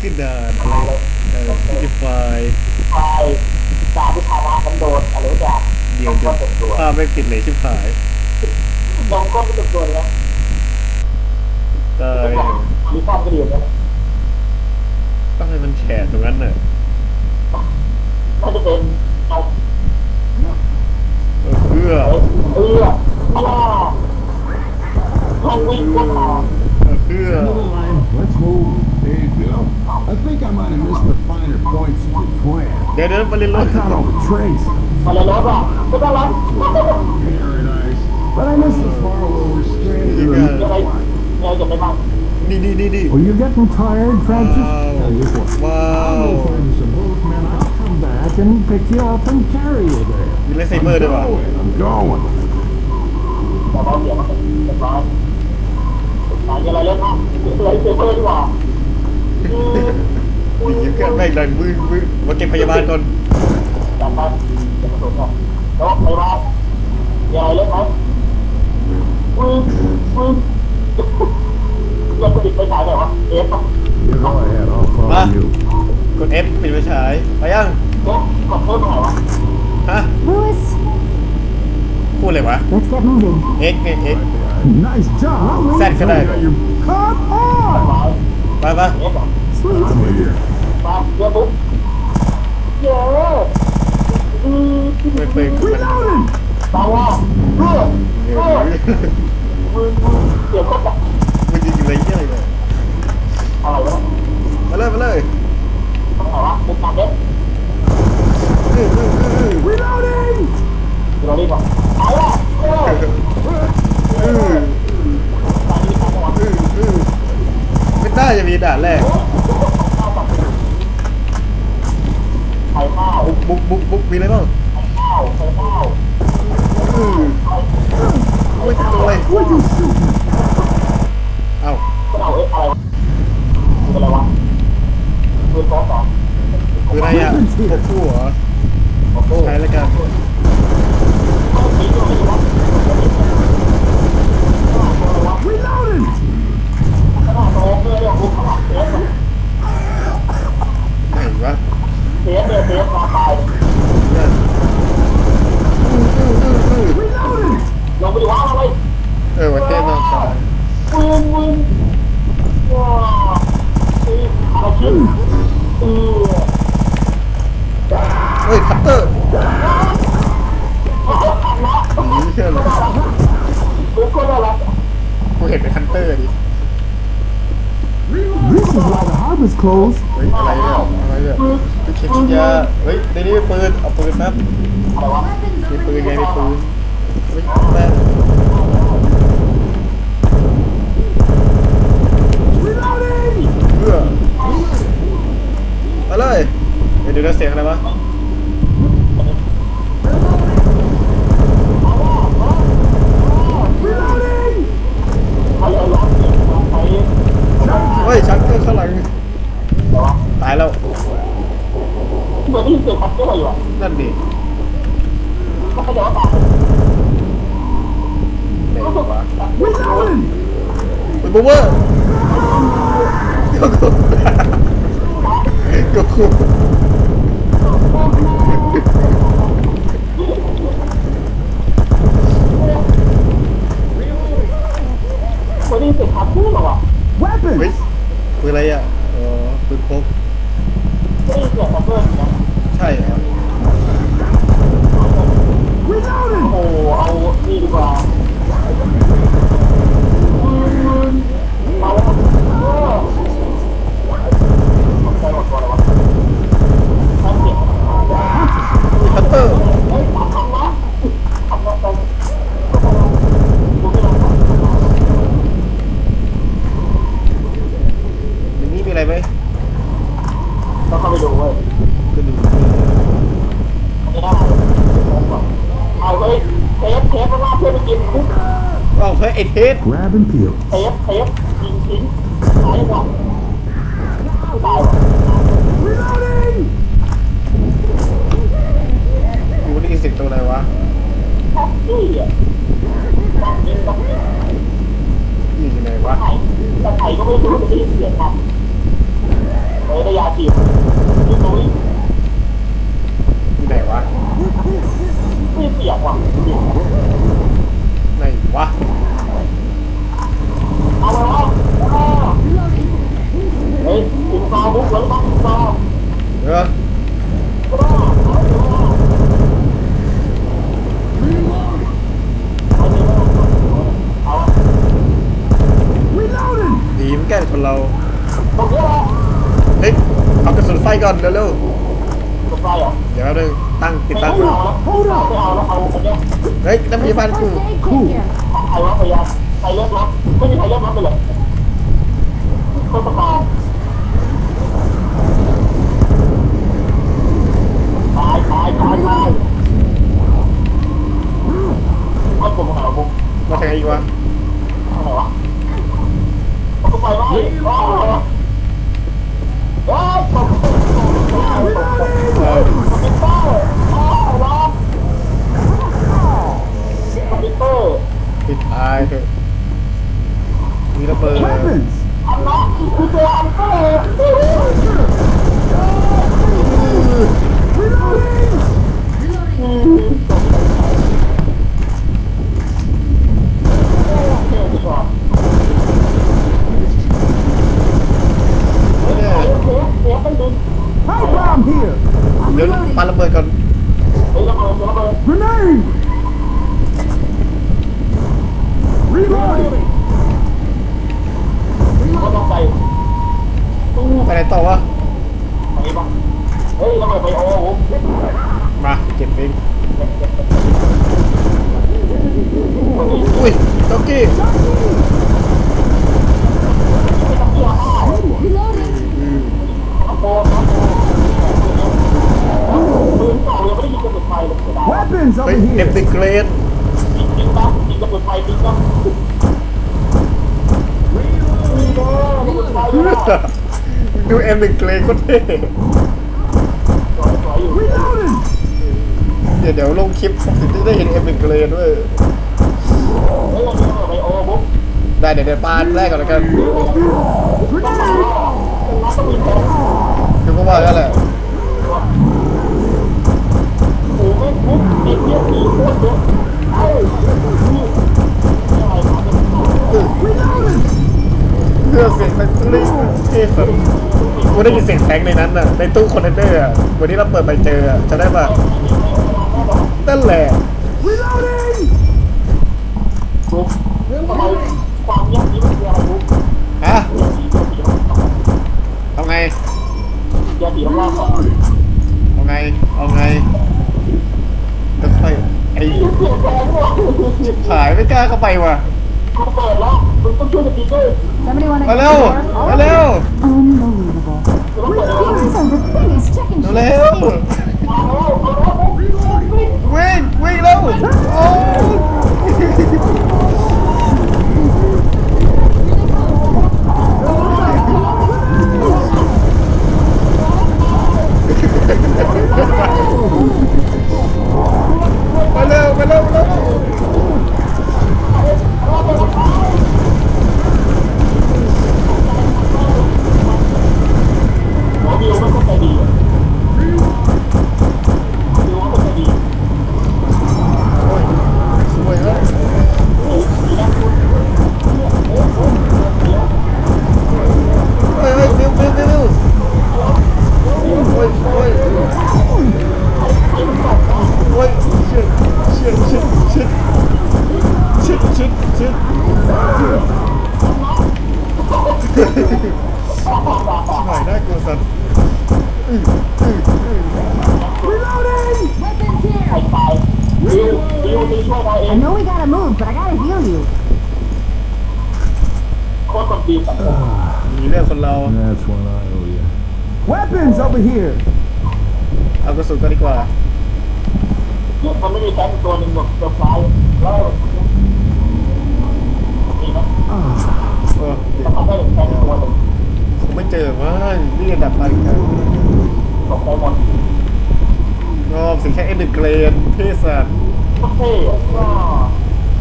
คือด่านอะไรเออดิฟายชายตาที่ชนะมันโดนอะไรอย่างเดียวก็จะเต็มตัวภาพไม่ติดเลยชิบหายนมก็ไม่เต็มตัวเลยนะตายมีความก็ดีนะต้องให้มันแฉะตรงนั้นน่ะน่าจะเป็นนมเออเพื่อเอออะไรห้องวิ่งก็มาเออ เพื่อ line. Let's move. There you go. I think I might have missed the finer points of your plan. เดี๋ยวเดี๋ยวไปเรียนร I ถ caught all the trains. มาเลยรถอะไม่ต้องรับ Very nice. But I missed the part where we're stranded in ยัง the ไงยังจะไม่มั่งนี่นี่นี่นี่ Well, you getting tired, Francis? Wow. Tell you what. Wow. I'll go find you some boat, man. I'll come back and pick you up and carry you there. มีเลสไซเมอร์ด้วยวะ Going, I'm going. แต่เราเสียมันเรียบร้อยหายอะไรเล่นอะเลยเซฟเวอร์ดีกว่า ดียิ้มกันแม่งดังมือมือมาเก็บพยาบาลก่อนจับไปจะกระโดดก่อนโต๊ะไปบ้านมีอะไรเล่นไหมอืมอืมยังผลิตไปฉายไหนวะเอฟป่ะ You go ahead. I'll follow Ah. you. กด F ปิดไฟฉายไปยังเอ๊ะกดเพิ่มไปไหนวะฮะ Lewis, พูดเลยวะ let's get moving. X ไง X Nice job. Set ka na. You got your- Come on. ร้อยไปเอฟอะ Sweet. I'm with you. มาเดี๋ยวปุ๊บเย้อืมไปมันตาว่าเพื่อเพื่อมือมือเดี๋ยวก็จะมันยิงอะไรเงี้ยเลยอะไรวะไปเลยไปเลยต้องไหนวะมุกมาเด็ด อื้ออื้ออื้อ Reloading. เดี๋ยวเรารีบก่อนเอาละเออ อื้อ ตอนนี้ตอนนี้ อื้ออื้อไม่ได้จะมีด่านแรก ไข่ข้าว บุ๊กบุ๊กบุ๊กบุ๊กมีอะไรบ้าง ไข่ข้าวไข่ข้าว อื้อไม่ทำอะไร Would you shoot me? เอ้า ก็เอาเอ๊ะอะไรวะคืออะไรวะคือโต๊ะสอง คืออะไรอะพวกคู่เหรอ โอ้โห ใช้แล้วกัน มีตัวมีวะ Reloading. ขนาดโต๊ะเลยอะคุณขนาดเซฟ ไหนวะ เซฟเนี่ยเซฟมาตาย นั่นอื้ออื้ออื้ออื้อ Reloading. ลงไปดูว่าอะไร เออวันเทศนอนตาย ปืนปืนว้าวอะไรขึ้นเออ เฮ้ยคัตเตอร์หนีเชื่อเลย กูก็ได้ละ กูเห็นเป็นคันเตอร์ดิ This is why the harbor's closed. เฮ้ยอะไรเนี่ย อะไรเนี่ยไปเข็มฉีดยาเฮ้ยในนี้มีปืน เอาปืนแป๊บมีปืนไงมีปืนเฮ้ยแป๊บ Reloading. เพื่อมาเลยเดี๋ยวดูนะเสียงอะไรวะ Reloading. ไอ้ไอ้ร้านเนี่ยไอ้เฮ้ยชักเกอร์ข้างหลังตายแล้ว เหมือนที่เสียงคัตเตอร์อยู่อะนั่นดิก็เข้าใจว่าตายไหนวะ Reloading. เป็นบูเวอร์ก็คุ้มก็คุ้มเหมือนที่เสียงคัตเตอร์หรอวะเฮ้ย Weapons. ปืนอะไรอะอ๋อปืนพก ไม่ได้เสียงคัตเตอร์นะ ใช่เหรอ Reloading. โอ้เอานี่ดีกว่ามาแล้วเออใจหมดตัวเลยวะท่านเสียง มีคัตเตอร์ เฮ้ยทำนะทำนะทำดูไม่ลง ในนี้มีอะไรไหม ต้องเข้าไปดูเว้ย ก็ดู ไม่ได้เอาเฮ้ยเทปเทปเพราะว่าเพื่อนไปกินคุก อ้าวเฮ้ยไอเทส Grab and peel. เทปเทปยิงทิ้งตายหมดตาย Reloading. กูได้ยินเสียงตัวอะไรวะแท็กซี่อะต้องยิงต้องยิงนี่อยู่ไหนวะไข่แต่ไข่ก็ไม่รู้จะได้ยินเสียงครับฮ้ยได้ยาจีบนี่ตุ้ยอยู่ไหนวะไม่เสียงว่ะไหนวะ เอาไปวะเฮ้ยถึงซอบุ๊กแล้วต้องซอเออเอา Reloading! ดีมนแกล้งคนเราตรงนี้แหละเฮ้ย เอากระสุนไฟก่อนเร็วรถไฟเหรอๆเดี๋ยวแป๊บนึงตั้งติดไม่ตั้งเอาต้องเอาแล้วเอาอันเนี้ยเฮ้ยน้ำพยาบาลกู First aid kit here. ใครวะพยายาม ใครเลือกรถไม่มีใครเลือกรถไปเลยคนประกอบตายตายตายตายไอ้ผมหาบุกมาทางไหนอีกวะทางไหนวะเอาไปไว้ว้าวว้าวตกตกตกตกตกตกเออคอมพิวเตอร์ว้าวว้าวคอมพิวเตอร์ปิดตายเถอะ มีระเบิด Weapons! อันนั้นคือเจออันเตอร์ Reloading! เนี่ย Pipe bomb here! เดี๋ยวปาระเบิดก่อน Grenade! Reloading! ไปไหน ต่อวะเฮ้ยระเบิดไปโอ้โหมาเก็บเองอุ้ยจ็อกกี้ Reloading. ปืนเก่ายังไม่ได้ยิงกระสุนไฟเลยเสียดาย Weapons เฮ้ย over เอ็ม here! ดิเกรดยิงจริงปะยิงกระสุนไฟจริงปะ ยิงเด้อกระสุนไฟด้วยนะดูเอ็มเกรดโคตรเท่สวยสวยอยู่ Reloading! เดี๋ยวเดี๋ยวลงคลิปถึงจะได้เห็นเอ็มดิเกรดด้วยเฮ้ยเรามีระเบิดไปโอ้บุ๊กได้เดี๋ยวเดี๋ยวปาแรกก่อนแล้วกัน Grenade! นักก็มีแทงคือพวกว่าก็แหละโอ้แม่งบุ๊กเเครื่อะไรมเขาว Reloading! เพื่อเสียงมันกลิ้งเท่สุดกูได้ยินเสียงแทงในนั้นน่ะในตู้คอนเทนเนอร์อะวันนี้เราเปิดไปเจออะจะได้ป่ะนั่นแหละ Reloading! บุ๊กทำไมความเงียบนี้มันคืออะไรบุ๊กฮะเอาไงเงียบสีรอบๆก่อนเอาไงเอาไงจะค่อยไอ้ชิบหายไม่กล้าเข้าไปว่ะเปิดแล้วมึงต้องช่วยสปีกเกอร์ Somebody want to มาเร็วมาเร็ว Unbelievable. กูต้องเปิดแล้ว So the thing is checking เร็วเอา โคตรคนดีสังคมมีเรื่องคนเรา That's one I owe you. Weapons over here! เอากระสุนก็ดีกว่ามันไม่มีแทงตัวหนึ่งแบบเซอร์ไพรส์แล้วมีไหมเออต้องทำได้แทงตัวหนึ่งคงไม่เจอมั้งนี่ระดับปานกลางตกใจหมดงอมสิแค่เอ็นเดอร์เกรนเทสัตว์ก็เท่อะก็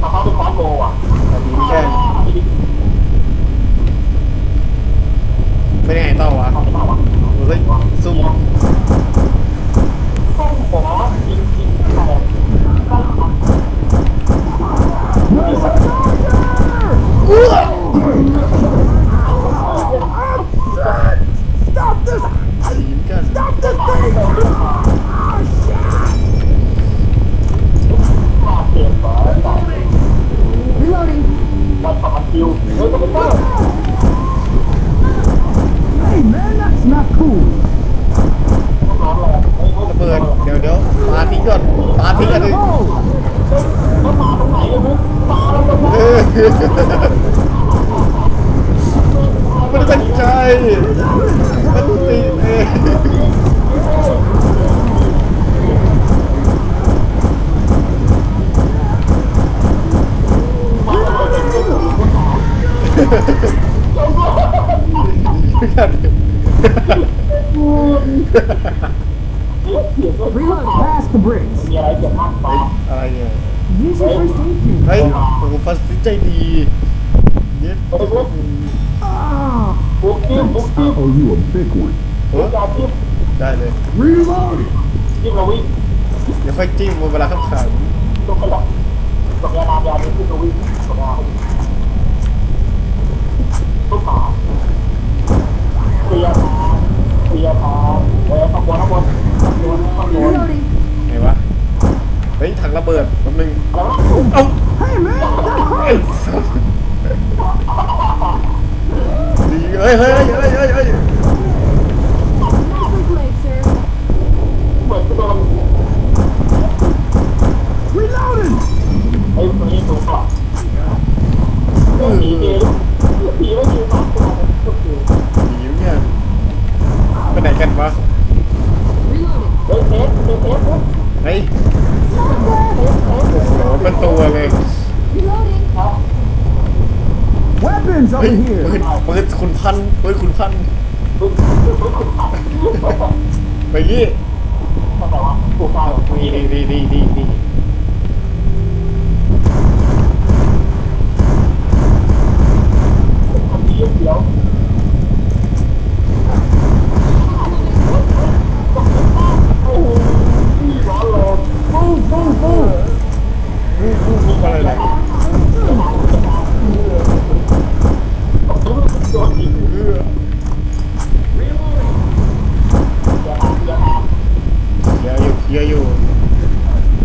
ถ้าเขาเป็นคอสโบอะ แต่ดีแค่ ไม่ได้ไงต่อวะเขาไม่ได้วะเฮ้ยซุ่มต้องหัวจริงจริงแต่สีมกัน มาเปลี่ยนฝาต่อ Reloading. วันต่อคิวเฮ้ยคอมพิวเตอร์ Hey, man, that's not cool. ต้องร้อนแรงเฮ้ย ระเบิดเดี๋ยวเดี๋ยวปาทิ้งก่อนปาทิ้งอันหนึง แล้วมาตรงไหนเลยมึงมาแล้วก็ เออไม่ได้ตั้งใจมันติดเอง Reloading. Pass the bricks. มีอะไรเจ็บมากฟ้าอะไรเนี่ย Use your first aid kit. เฮ้ยโอ้โหฟัสติใจดีเย็ดเฮ้ยบุ๊ก Ah. บุ๊กจิ้มบุ๊กจิ้ม Oh, you a big one. โอ้บุ๊กยาจิ้มได้เลย Reloading. จิ้ม เราวิ่งเดี๋ยวค่อยจิ้มเวลาข้ามขังตกกระดับตกยมเราวิ่งเคลียร์ทางเคลียร์ทางเออข้างบนข้างบนข้างบนข้างบนไงวะเฮ้ยถังระเบิดแป๊บนึงแล้วเอ้า Hey, man, that ไอ้ hurts. สัสดีเฮ้ยเฮ้ยเฮ้ยเฮ้ยเฮ้ยเหมือนจะโดน Reloading. ไอ้ตัวนี้ถูกปรับผีเดียวผีไม่ยืนปากตัวก็คือ หนีเนี่ย ไปไหนกันวะเฮ้ยเทสเทสเฮ้ยเทสเทสโอ้โหเป็นตัวเลย Reloading. Weapons เฮ้ย over ปืน here. ปืนคุณพันปืนคุณพันปึ๊บปึ๊บปึ๊บคุณปรับไปยี่ทำไปดีดีดีดีดีดี คนที่เดียวโอ้โหร้อนเลยปุ้งปุ้งปุ้ง ลูกอะไรล่ะ โดนยิง เออ อย่าทำอย่าทำ เยอะอยู่เยอะอยู่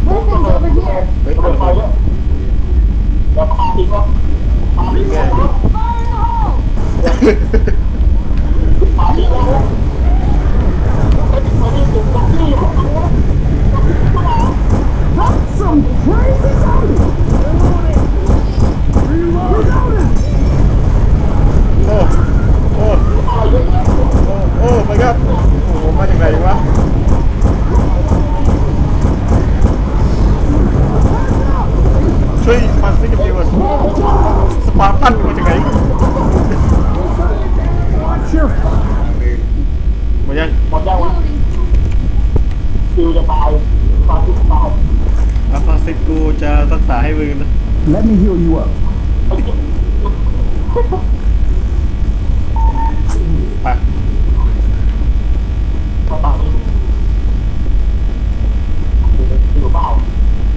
Weapons over here. เฮ้ย เปิดไฟด้วยอย่าพาทิ้งวะพาทิ้งวะ Fire in the hole. พาทิ้งวะไม่ไม่ได้ถูกต้องที่ That's some crazy zombie. Reloading. โอ้โอ้ อะไรเยอะแยะ โอ้โอ้ไปครับโอ้โหมาจากไหนวะ ช่วยมาซิกับดีวะสปาร์ตันมาจากไหน Watch your มายังหมดยังวะ Reloading. คิวจะตายฟาซิสตายอาฟาซิกูจะรักษาให้มึงนะ Let me heal you up. ไปมาตายอยู่เปล่า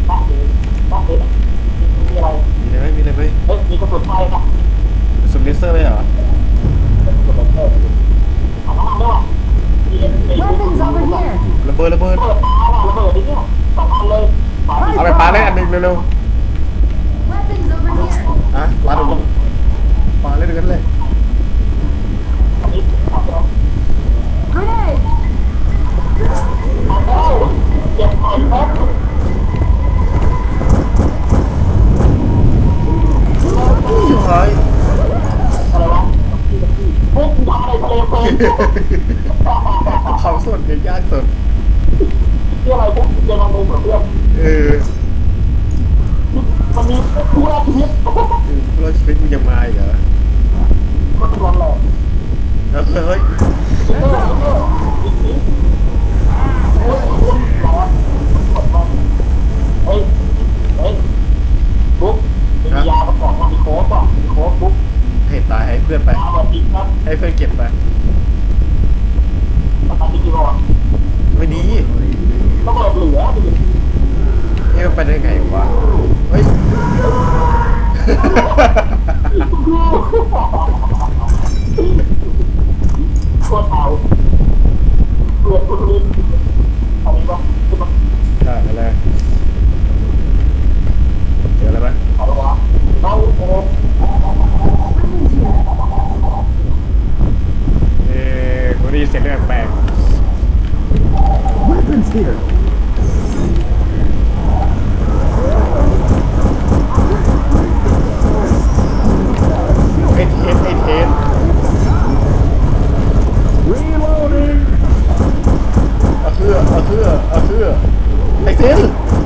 ตั้งเองตั้งเองมี อะไรมีอะไรไหมมีอะไรไหมเฮ้ยมีกระสุนไฟป่ะสุดเลเซอร์เลยเหรอกระสุนเออเอาน้ำมันด้วยว่ะมีมี Weapons over here. ระเบิดระเบิดเปิดตาว่ะระเบิดดิเนี่ยสองอันเลยเอาไปปาได้อันหนึ่งเร็ว Weapons over here. ๆอะปาดูปาเล่นกันเลยอันนี้เอาแล้ว Grenade. เอาแล้วเก็บไปแป๊บชิบหาย อะไรวะพี่ตะกี้พวกทำอะไรทะ เลเปิดเขาสดเนี่ยยากสดที่อะไรพวกเยอรมันเหมือนเพื่อนเออ still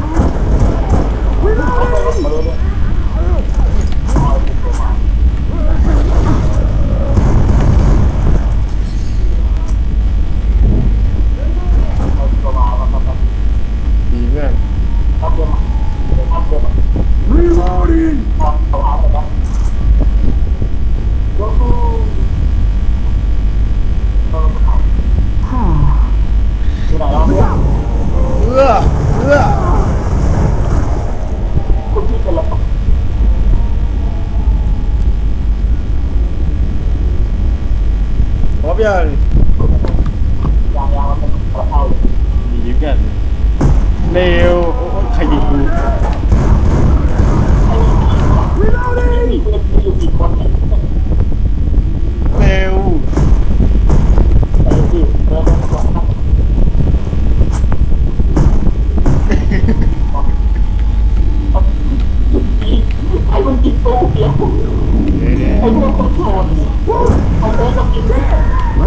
ยังยังยังมันขอเขาหนีกันเร็วขยิบกูมีเนกคนหนึ่เรีเไอ้คนกินโตเดียวไอ้โสดเขากินแม่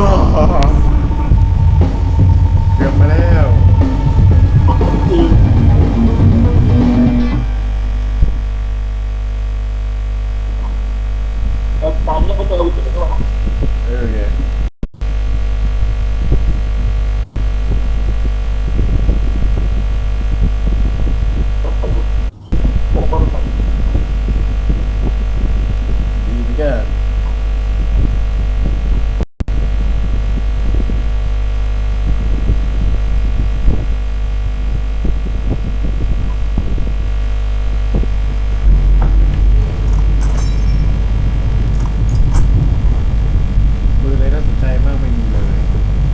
아. 아, 아.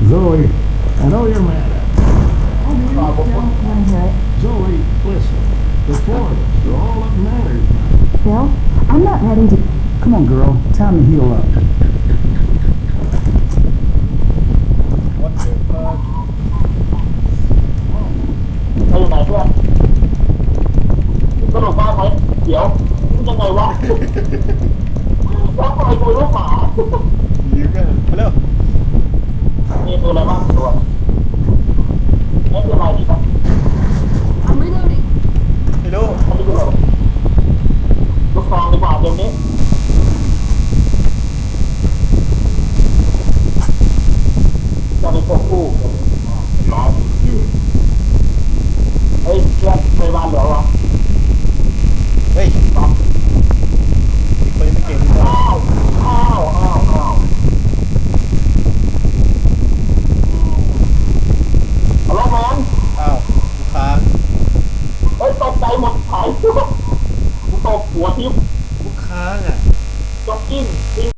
Zoe, I know you're mad at me. Oh, Probably. Zoe, listen, the Floridas, they're all that matters now. Well, I'm not ready to... Come on, girl. Time to heal up. What the fuck? Hello. มีตัวอะไรบ้างตัวไม่เป็นไรดีครับ